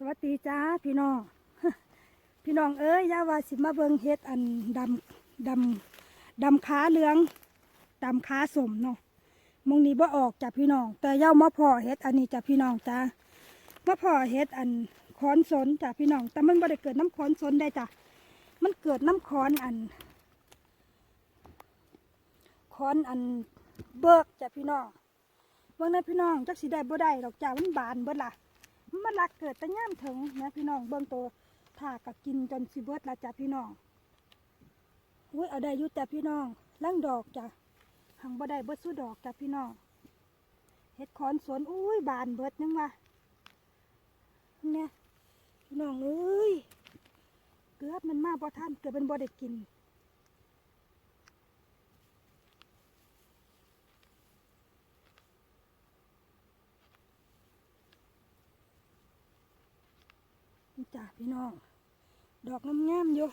สวัสดีจ้าพี่น้อง พี่น้องเอ้ยยาวาสิมาเบิงเฮ็ดอันดำดำดำขาเหลืองดำขาสมเนาะมงนี้บ่ออกจ้ะพี่น้อง แต่เย้ามาพ่อเฮ็ดอันนี้จ้ะพี่น้องจ้ามาพ่อเฮ็ดอันคอนสนจ้ะพี่น้อง แต่มันบ่ได้เกิดน้ำคอนสนได้จ้ะมันเกิดน้ำคอนอันคอนอันเบิกจ้ะพี่น้องเบิ่งนะพี่น้องจักสิได้บ่ได้ดอกจ้ามันบานเบิดล่ะ มันรักเกิดแต่ย่ามถึงนะพี่น้องเบิ่งตัวถาก็กินจนสิเบิดละจ้ะพี่น้องอุ้ยเอาได้อยู่จ้ะพี่น้องลังดอกจ้ะหังบ่ได้เบิดสู้ดอกจ้ะพี่น้องเฮ็ดขอนสวนอุ้ยบานเบิดยังวะเนี่ยพี่น้องเอ้ยเกือบมันมาบ่ทันเกือบมันบ่ได้กิน จ้ะพี่น้อง ดอกงามๆอยู่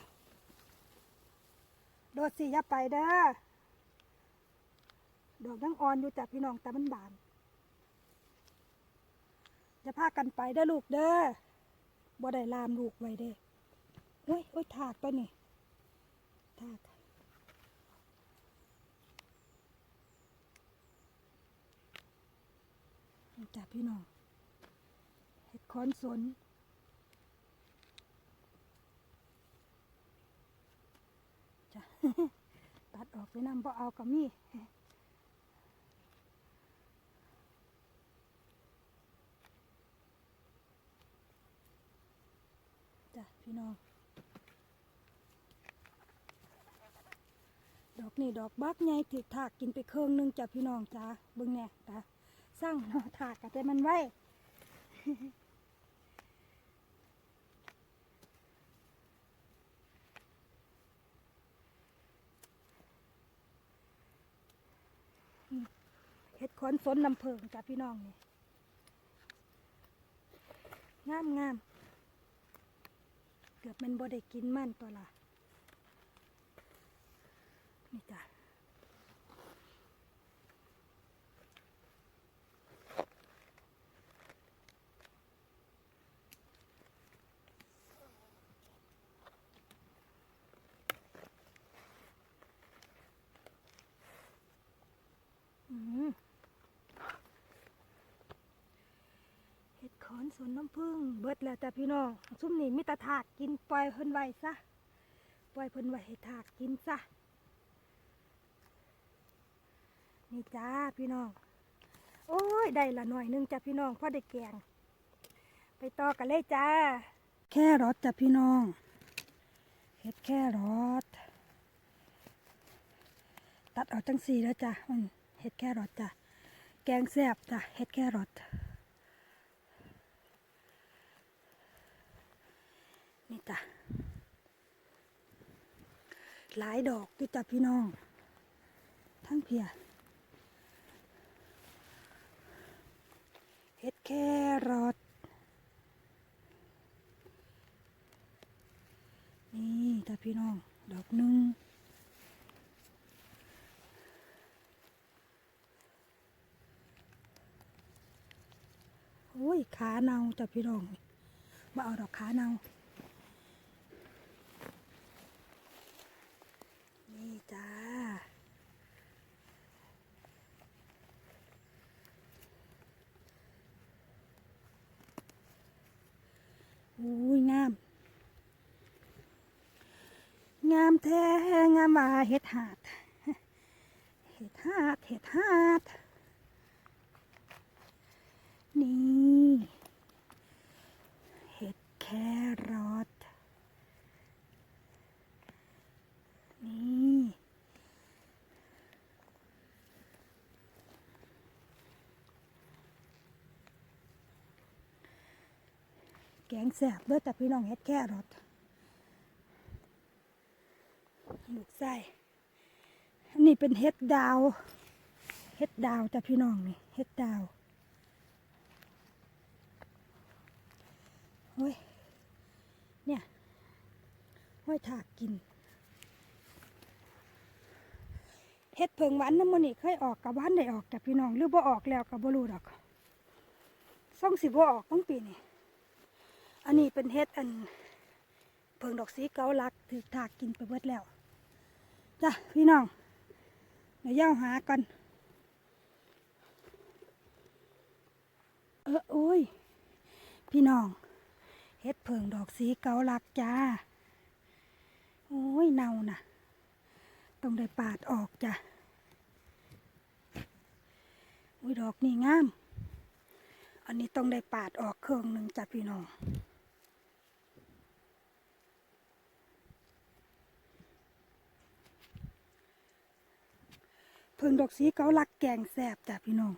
โดดสิอย่าไปเด้อ ดอกยังอ่อนอยู่จ้ะพี่น้องแต่มันบาน จะพากันไปเด้อลูกเด้อบ่ได้ลามลูกไว้เด้อโอ้ยโอ้ยถากตัวนี่ถากจ้ะพี่น้องเห็ดคอนสน จ้ะ ตัดออกไปนำบ่เอากับมีจ้ะพี่น้อง ดอกนี่ดอกบักใหญ่ถือถากกินไปเครื่องหนึงจ้ะพี่น้องจ้าเบิ่งแน่จ้ะสร้างเนาะถากกันแต่มันไว้ ดขอนสนลำเพิงจ้ะพี่น้องนี่งามงามเกือบมันบ่ได้กินมันตัวละนี่จ้ะอืม เห็ดขอนส วนน้ำผึ้งเบิดแล้วจ้ะพี่น้องซุ่มนี่มีตะถากกินปล่อยเพิ่นไว้ซะปล่อยเพิ่นไว้ให้ถากกินซะนี่จ้าพี่น้อง โอ้ยได้ละหน่อยหนึงจ้ะพี่น้องพ่อได้แกง ไปต่อกันเลยจ้า แค่รสจ้ะพี่น้องเห็ดแค่รสตัดออกจังสี่แล้วจ้ะมันเห็ดแค่รสจ้ะแกงแซ่บจ้ะเห็ดแค่รส นี่จ้ะหลายดอกด้วยจ้ะพี่น้อง ทั้งเพียเฮ็ดแครอทนี่จ้ะพี่น้อง ดอกหนึ่งโอ้ยขาเนาจ้ะพี่น้องมาเอาดอกขาเนา นี่จ้า อุ้ยงาม งามแท้ มาเห็ดหาด เห็ดหาด เห็ดหาด นี่ เห็ดแครอท นี่ แกงแสบเด้อแต่พี่น้องเฮ็ดแครสลูกไส้อั นี้เป็นเฮ็ดดาว เฮ็ดดาวจ้ะพี่น้องนี่ เฮ็ดดาวเฮ้ย เนี่ยห้อยถากกิน เฮ็ดเพิงหวันน้ำมันนี่เคยออกกับวันได้ออกจากพี่น้อง หรือบ่ออกแล้วกับบ่รู้ดอกส่องสิบ่ออกตั้งปีนี่ อันนี้เป็นเฮ็ดอัน เพิงดอกสีเกาลักถือถากกินไปเบิดแล้วจ้ะพี่น้อง ดี๋ยวย่าหากันเออโอ้ย พี่น้องเฮ็ดเพิงดอกสีเกาลักจ้า โอ้ยเน่าน่ะ ต้องได้ปาดออกจ้ะอุ้ยดอกนี่งาม อันนี้ต้องได้ปาดออกเครื่องหนึ่งจ้ะพี่น้อง พิ่งดอกสีเกาลักแกงแสบจ้ะพี่น้อง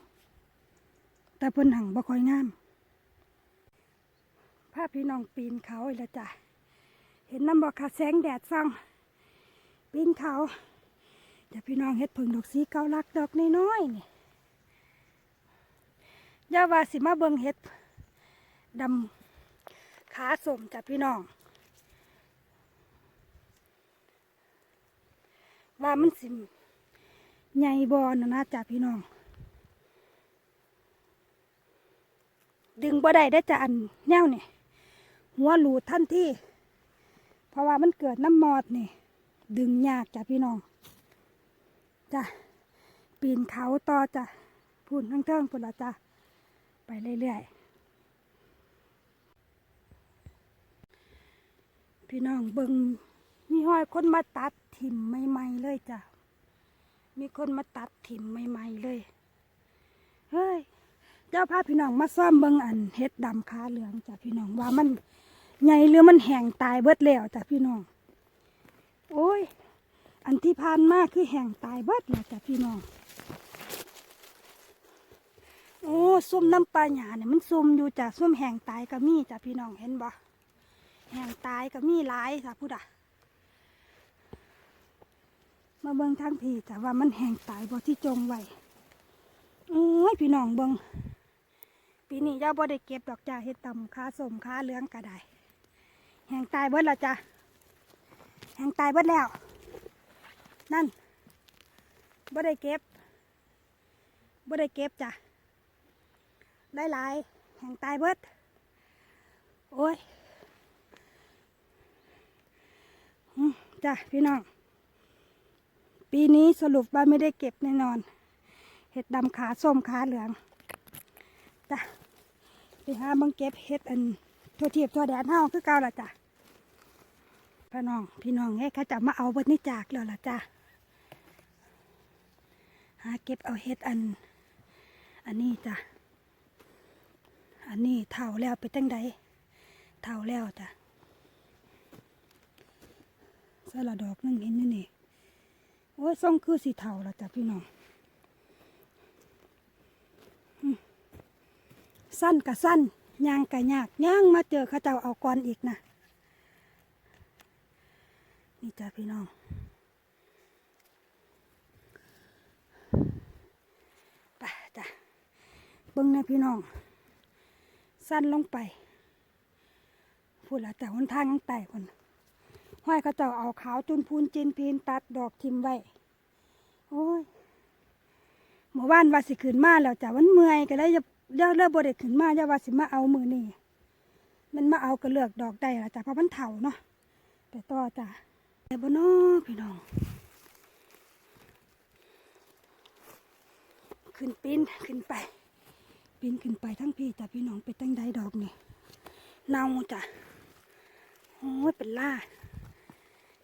แต่เพิ่นหังบ่ค่อยงามพาพพี่น้องปีนเขาอีกแล้วจ้ะ เห็นน้ำบอกค่ะแสงแดดส่อง ปีนเขาจ้ะพี่น้องเฮ็ดพิ่งดอกสีเกาลักดอกน้อยๆนี่ย่าว่าสิมาเบิ่งเห็ดดำขาสมจ้ะพี่น้องว่ามันสิ ใหญ่บอนนะจ้ะพี่น้อง ดึงบ่ได้ได้จ้ะอันเน่วนี่ยหัวหลูดทันที่ เพราะว่ามันเกิดน้ำมอดนี่ ดึงยากจ้ะพี่น้องจ้ะปีนเขาต่อจ้ะพูนทั้งเทิงพุ่นละจ้ะไปเรื่อยๆ พี่น้องเบิงมีห้อยคนมาตัดถิ่มใหม่ๆเลยจ้ะ มีคนมาตัดถิ่มใหม่ๆเลย เฮ้ย เจ้าพาพี่น้องมาซ่อมเบิงอันเฮ็ดดำขาเหลืองจ้ะพี่น้องว่ามันใหญ่หรือมันแห้งตายเบิดแล้วจ้ะพี่น้อง โอ้ย อันที่ผ่านมาคือแห้งตายเบิดแล้วจ้ะพี่น้อง โอ้ส้มน้ำปลาหยาเนี่ยมันส้มอยู่จ้ะส้มแห้งตายก็มีจ้ะพี่น้องเห็นบ่แห้งตายก็มีหลายจ้ะพูดอะ มาเบิ่งทางพี่จ้ะว่ามันแห้งตายบ่ที่จงไว้โอ้ยพี่น้องเบิ่งปีนี้ย่าบ่ได้เก็บดอกจ้ะเฮ็ดตำขาสมขาเหลืองก็ได้แห้งตายเบิดแล้วจ้ะแห้งตายเบิดแล้ว นั่นบ่ได้เก็บบ่ได้เก็บจ้ะได้หลายแห่งตายเบิดโอ้ยจ้ะพี่น้อง ปีนี้สรุปว่าไม่ได้เก็บแน่นอน เห็ดดำขาส้มขาเหลืองจ้ะไปหาบังเก็บเห็ดอันทั่วเทียบทั่วแดนเฮาคือเก่าละจ้ะพี่น้องพี่น้องให้เขาจะมาเอาบิดนี่จากแล้วล่ะจ้ะหาเก็บเอาเห็ดอัน อันนี้จ้ะอันนี้เท่าแล้วไปตั้งใดเท่าแล้วจ้ะสละดอกนึงเห็นนี่นี่ โอ้ยส่งคือสีเทาล้วจ้ะพี่น้องสั้นกับสั้นยางกับยากย่างมาเจอเขาเจ้าเอาก่ออีกนะนี่จ้ะพี่น้องไปจ้ะเบิ้งนะพี่น้อง สั้นลงไปพูดละแต่หนทางยังไต่คน ห้อยเขาเจ้าเอาขาวจุนพูนจินพีนตัดดอกทิมไว้ โอ้ยเมื่อวานว่าสิขึ้นมาแล้วจ้ะวันเมื่อยก็เลยจะเลือกเลือกบไดขึ้นมาจะว่าสิมาเอามือนี่มันมาเอาก็เลือกดอกได้ละจ้ะเพราะมันเถาเนาะไปต่อจ้ะแต่บนอพี่น้อง ขึ้นปีนขึ้นไปปีนขึ้นไปทั้งพี่จ้ะพี่น้องไปตั้งใดดอกนี่เน่าจ้ะโอ้ยเป็นล่า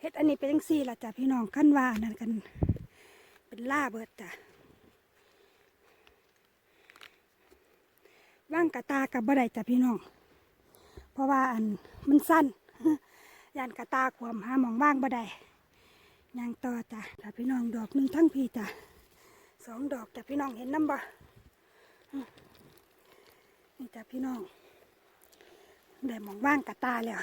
เฮ็ดอันนี้เป็นจังซี่ล่ะจ้ะพี่น้องขั้นว่านั่นกัน เป็นล่าเบิดจ้ะว่างกระตากับบ่ได้จ้ะพี่น้อง เพราะว่าอันมันสั้นยานกระตาขวามหามองว่างบ่ได้ยางต่อจ้ะจ้ะพี่น้องดอกหนึ่งทั้งพี่จ้ะสองดอกจ้ะพี่น้องเห็นน้ำบ่นี่จ้ะพี่น้องได้มองว่างกับตาแล้ว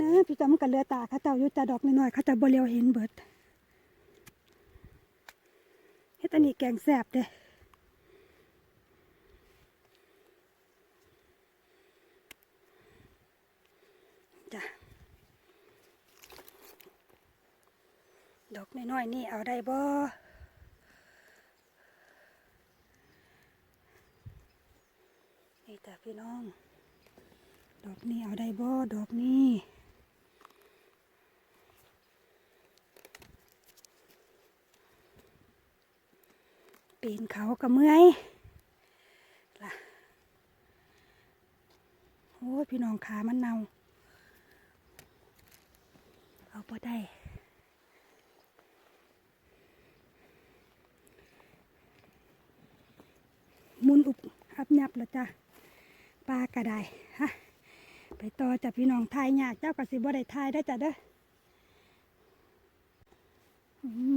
นะพี่จอมกับเรือตาเขาเจ้ายุตาดอกน้อยๆเขาจะบ่เลียวเห็นเบิดเฮ็ดอันนี้แกงแซ่บเด้จ้ะดอกน้อยๆนี่เอาได้บ่นี่จ้ะพี่น้อง ดอกนี้เอาได้บ่ดอกนี้ ปีนเขากระเมื่อยล่ะโอ้พี่น้องขามันเนาเอาพอได้มุนอุบอับยับแล้วจ้ะปลากระไดฮะไปต่อจ้ะพี่น้องทายยากเจ้ากสิบ่ได้ทายได้จ้ะเด้อ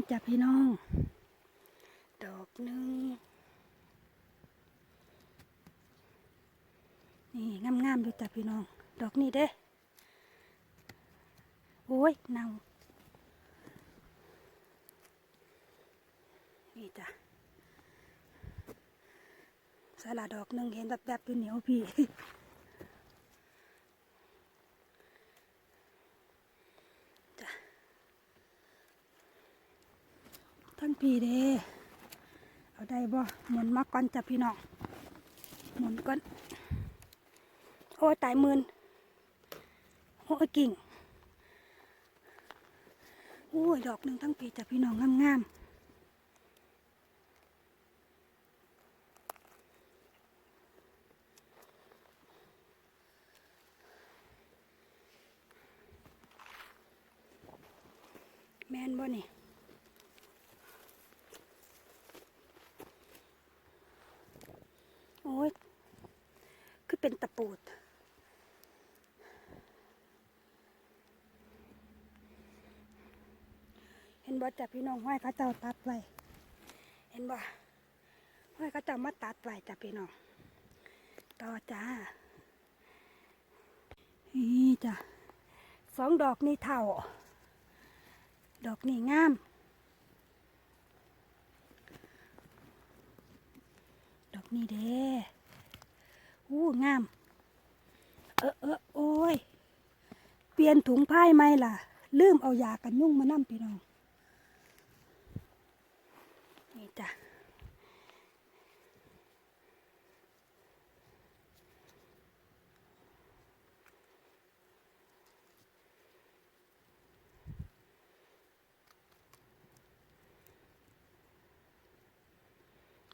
จ้ะพี่น้อง อกหนึ่งนี่งามๆดูจ้ะพี่น้อง ดอกนี้เด้อโอ้ยเน่านี่จ้ะสาลาดอกหนึ่งเห็นแบบแบบอยู่เหนียวพี่ทั้งพี่เด้ เอาได้บ่หมุนมาก่อนจ้ะพี่น้องหมุนก่อนโอ้ยตายมืนโอ้ยกิ่งโอ้ยดอกหนึ่งทั้งปีจ้ะพี่น้องงามๆ แม่นบ่นี่ โอ้ย คือเป็นตะปูด เห็นบ่จ้ะพี่น้องห้อยเขาเจ้าตัดไว้ เห็นบ่ห้อยเขาเจ้ามาตัดไว้จ้ะพี่น้อง ต่อจ้านี่จ้ะสองดอกนี่เท่า ดอกนี่งาม ดอก นี่เด้อู้งาม เออเออโอ้ย เปลี่ยนถุงผ้าไหมล่ะ ลืมเอายากันยุ่งมานั่มพี่น้อง นี่จ้ะ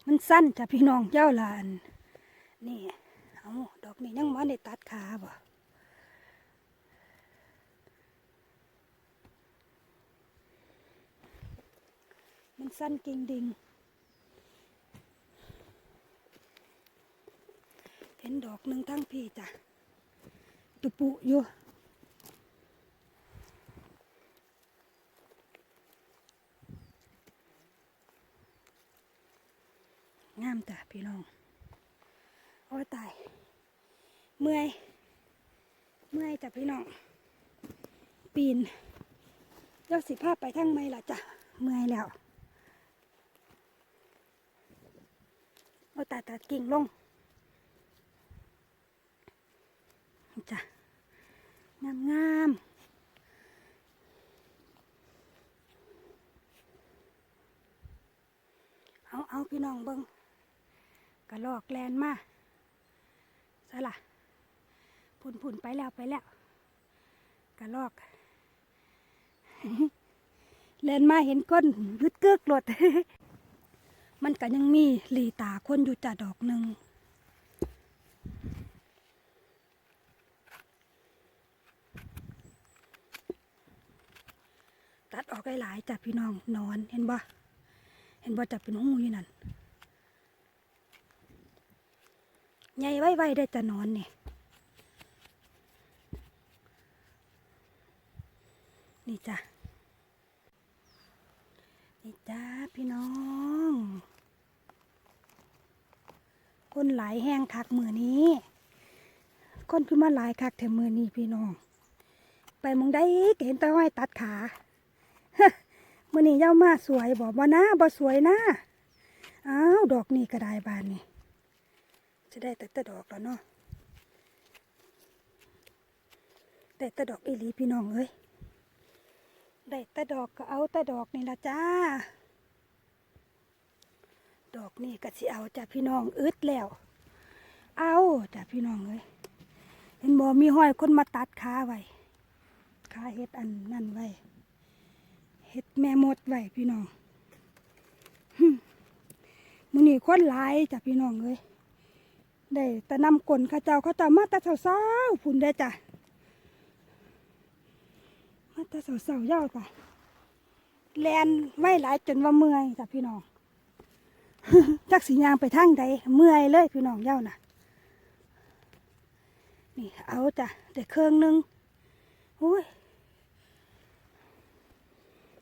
มันสั้นจ้ะพี่น้องเจ้าหลานนี่เอาดอกนี้ยังมาได้ตัดขาบ่มันสั้นกิ่งดิงเห็นดอกหนึ่งทั้งพี่จ้ะตุปุอยู่ งามจ้ะพี่น้อง โอ้ตาย เมื่อย เมื่อยจ้ะพี่น้อง ปีนเจ้าสิภาพไปทั้งไม่ละจ้ะ เมื่อยแล้ว โอ้ตายตายกิ่งลง จ้ะ งามงามเอา เอา พี่น้องเบิ้ง กระลอกแลนมาใช่ล่ะพุ่นพุ่นไปแล้วไปแล้วกระลอกแลนมาเห็นก้นยึดเกือกรถมันก็ยังมีหลีตาคนอยู่จ่าดอกหนึ่งตัดออกหลายๆจ้ะพี่น้องนอนเห็นบ่ เห็นบ่จับเป็นหูอยู่นั่น ใหญ่ไว้ไว้ได้แต่นอนนี่นี่จ้ะนี่จ้าพี่น้อง คนหลายแห้งคักมือนี้ คนคือมาหลายคักแถมมือนี้พี่น้อง ไปมองได้เห็นแตาห้ตัดขามือนี้เย้ามาสวยบอกว่านะบ่สวยนะอ้าวดอกนี่ก็ได้บานนี่ จะได้แต่แต่ดอกแล้วเนาะได้แต่ดอกอีหลีพี่น้องเอ้ยได้แต่ดอกก็เอาแต่ดอกนี่ละจ้า ดอกนี่ก็สิเอาจ้ะพี่น้องอึดแล้ว เอาจ้ะพี่น้องเลยเห็นบ่มีห้อยคนมาตัดขาไว้ขาเฮ็ดอันนั่นไว้เฮ็ดแม่มดไว้พี่น้องหึมื้อนี้คนหลายจ้ะพี่น้องเลย ได้แต่นำกลนข้าเจ้าข้าเจ้ามาแต่เช้าๆพุ่นได้จ้ะมาแต่เช้าๆยาวจ้ะแลนไว้หลายจนว่าเมื่อยจ้ะพี่น้องจักสียางไปทางใดเมื่อยเลยพี่น้องเย้าน่ะ นี่เอาจ้ะแต่เครื่องหนึงโอ้ย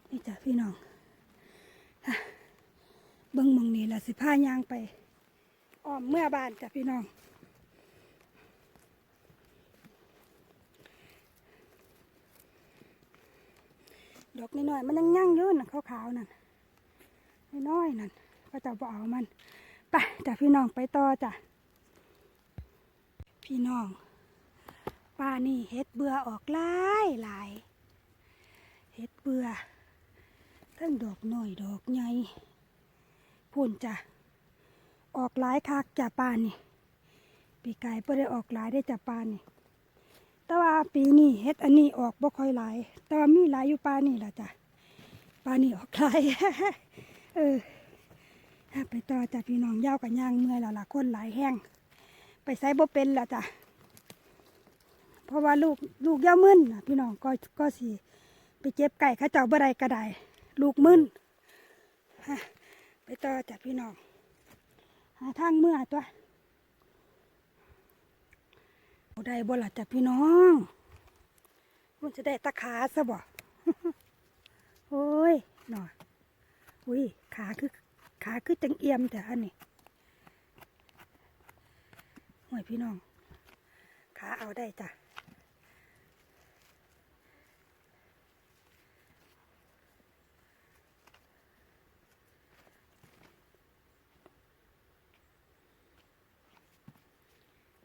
นี่จ้ะพี่น้องเบิ้งมองนี่ละสิผ้ายางไป อ้อมเมื่อบานจ้ะพี่น้องดอกน้อยๆมันยังยั่งยืนน่ะขาวๆนั่นน้อยๆนั่นก็จะบ่เอามันไปจ้ะพี่น้องไปต่อจ้ะพี่น้องป้านี่เฮ็ดเบื่อออกหลายหลายเฮ็ดเบื่อทั้งดอกน้อยดอกใหญ่พุ่นจ้ะ ออกหลายคักจ้ะป้านี่ปีไกายไ่ได้ออกหลายได้จ้ะป้านี่แต่ว่าปีนี้เฮ็ดอันนี้ออกบ่ค่อยหลาย แต่ว่ามีหลายอยู่ป้านี่ล่ะจ้ะป้านี่ออกหลายเออไปต่อจ้ะพี่น้องยาวกับย่างเมื่อยแล้วล่ะคนหลายแห้งไปใส่บ่เป็นแล้วจ้ะเพราะว่าลูกลูกย่ามึนพี่น้องก็ก็สิไปเจ็บไก่ข้าเจ้าบ่ได้ก็ได้ลูกมึนไปต่อจ้ะพี่น้อง หาทางเมื่อตัวเอาได้บ่ล่ะจ้ะพี่น้องมันจะได้ตะขาซะบ่โอ้ยหน่อยอุ้ยขาคือขาคือจังเอี่ยมแต่อันนี้ห่วยพี่น้อง ขาเอาได้จ้ะ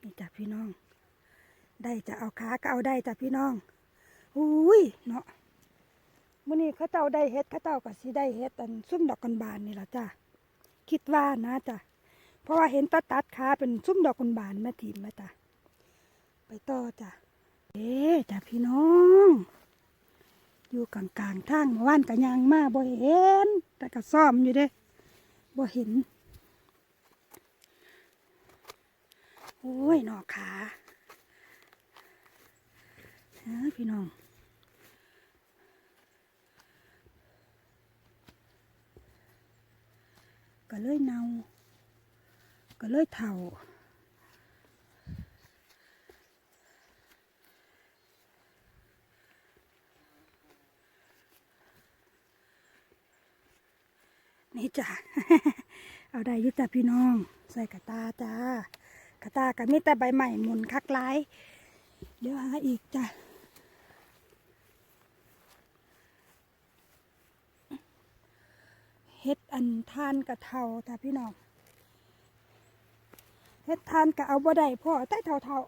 นี่จ้ะพี่น้อง ได้จะเอาขาก็เอาได้จ้ะพี่น้องอุ้ยเนาะมื่อนี้เข้าเจ้าได้เฮ็ดเข้าเจ้าก็สิได้เฮ็ดอันซุ่มดอกกันบานนี่ล่ะจ้ะคิดว่านะจ้ะเพราะว่าเห็นตัดตัดขาเป็นซุ่มดอกกันบานแม่ทีมแม่จ้ะไปต่อจ้ะเอ๊จ้ะพี่น้อง อยู่กลางกลางๆทางเมื่านก็ยังมาบ่เห็น แต่ก็ซ่อมอยู่เด้บ่เห็น โอ้ยหนอขาพี่น้อง ก็เลยเนา ก็เลยเถ่านี่จ้ะ เอาได้ยุจ้ะพี่น้อง ใส่กระตาจ้า กระตากับมีแต่ใบใหม่หมุนคักหลาย เดี๋ยวหาอีกจ้ะเฮ็ดอันทานกระเทาจ้ะพี่น้องเฮ็ดทานกะเอาบ่ได้พ่อแต่เทาเทา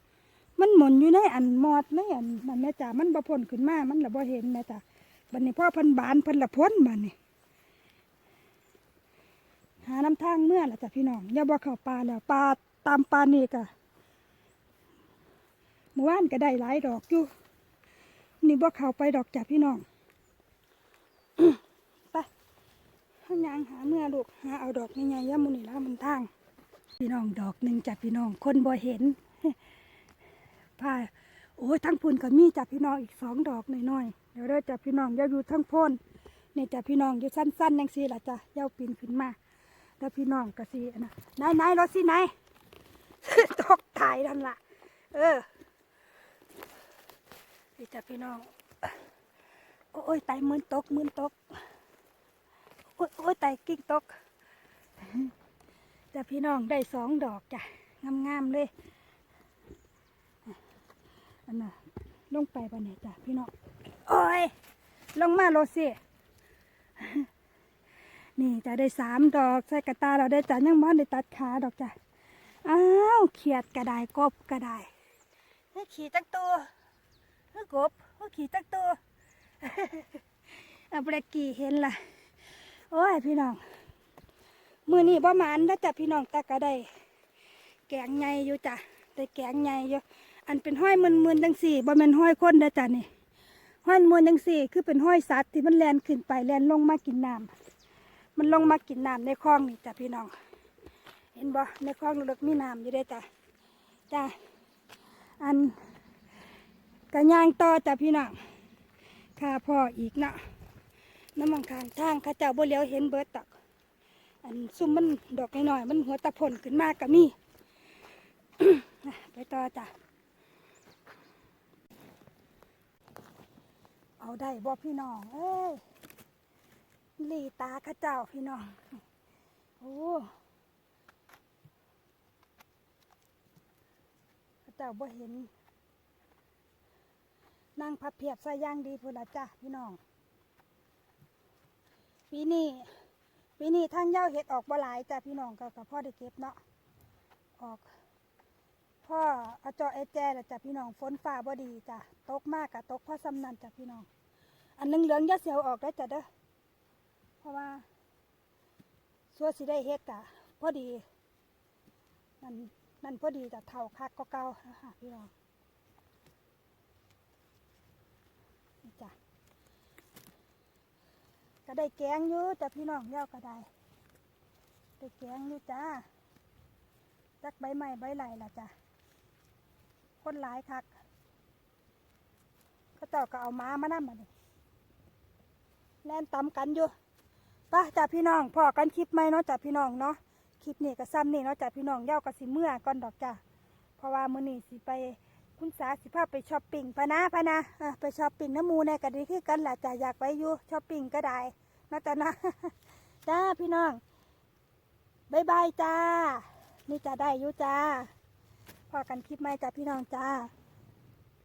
ๆมันหมุนอยู่ในอันมอดในอันนั่นแม่จ้ะมันบ่พ้นขึ้นมา มันละบ่เห็นแม่จ้ะบัดนี้พ่อพิ่นบานพิ่นละพ้นบัดนี้หาน้ำทางเมื่อละจ้ะพี่น้องอย่าบ่เข้าป่าแล้วป่า ตามปานี่กะเมื่อวานก็ได้หลายดอกอยู่ นี่บ่เข้าไปดอกจ้ะพี่น้องไปข้างยางหาเมื่อลูกหาเอาดอกนี่ไงย่ามุนี่ละมันทาง พี่น้องดอกหนึ่งจ้ะพี่น้อง คนบ่เห็นผ้าโอ้ยทั้งพุ่นก็มีจ้ะพี่น้องอีกสองดอกน้อยๆเดี๋ยวเด้จ้ะพี่น้องย่าอยู่ทั้งพ่นนี่จ้ะพี่น้องอยู่สั้นๆยังซีล่ะจ้ะย่าเอปีนขึ้นมา แล้วพี่น้องก็สิอันนะนายนายรถสินาย ตกตายนั่นล่ะ เออนี่จ้ะพี่น้อง โอ้ยไตมืนตกมืนตก โอ้ยโอ้ยไตกิ้งตกจ้ะพี่น้องได้สองดอกจ้ะงามๆเลยอันน่ะลงไปปะเนี่ยจ้ะพี่น้องโอ้ยลงมาโรสินี่จะได้สามดอกใส่กระตาเราได้จ้ะยังมันได้ตัดขาดอกจ้ะอ้า วเขียดกระไดกบกระไดเฮ้ยขี่จักตัวเฮ้ยกบเฮ้ยขี่จักตัวเอาเบรกกี่เห็นล่ะ โอ้ยพี่น้อง มือนี้ประมาณถ้าจับพี่น้องตากระไดแกงใหญ่อยู่จ้ะได้แกงใหญ่อยู่ อันเป็นห้อยมึนๆจังสี่บ่แม่นห้อยคนเด้อจ้ะนี่ห้อยมึนจังสี่คือเป็นห้อยสัตว์ที่มันแล่นขึ้นไปแล่นลงมากินน้ำมันลงมากินน้ำในคลองนี่จ้ะพี่น้อง เห็นบ่ในคลองลึกๆมีน้ำอยู่เด้จ้ะจ้ะอันกระย่างต่อจ้ะพี่น้องข้าพ่ออีกเนาะน้ำมันข้างทางข้าเจ้าบ่เลี้ยวเห็นเบิดตอกอันซุ่มมันดอกน้อยๆมันหัวตะพนขึ้นมากก็มีไปต่อจ้ะเอาได้บ่พี่น้องเอ้ยหลีตาข้าเจ้าพี่น้อง โอ้ เจ้าบ่เห็นนั่งพับเพียบใส่ย่างดีพุ่นละจ้ะพี่น้องปีนี้ปีนี้ทางเย้าเห็ดออกบ่หลายจ้ะพี่น้องก็กับพ่อได้เก็บเนาะออกพ่อเอาเจาะไอแจแล้วจ้ะพี่น้องฝนฟ้าบ่ดีจ้ะตกมากกะตกพราะซ้ำนั่นจ้ะพี่น้อง อันเหลืองๆอยาเสียวออกได้จ้ะเด้อเพราะว่าสัวสิได้เฮ็ดกะพอดีนั่น นั่นพอดีจะเท่าคักก็เก่านะคะพี่น้องนี่จ้ะก็ได้แกงอยู่จ้ะพี่น้องเย้าก็ได้ได้แกงอยู่จ้าจักใบไม้ใบไหลล่ะจ้ะคนหลายคักเขาเจ้าก็เอาม้ามานั่มาดิแล่นตำกันอยู่ป่ะจ้ะพี่น้องพอกันคลิปไหมเนาะจ้ะพี่น้องเนาะ คลิปนี้ก็ซ้ำนี่เนาะจ้ะพี่น้องเย้าก็สิเมื่อก่อนดอกจ้ะเพราะว่ามื้อนี้สิไปคุณสาสิพาพไปช้อปปิ้งพะนะพะนะอะไปช้อปปิ้งน้ำมูแน่ก็ดีคือกันแหละจ้ะอยากไปอยู่ช้อปปิ้งก็ได้นะจ๊ะนะจ้าพี่น้องบายบายจ้า นี่จะได้อยู่จ้าพอกันคลิปไหมจ้าพี่น้องจ้า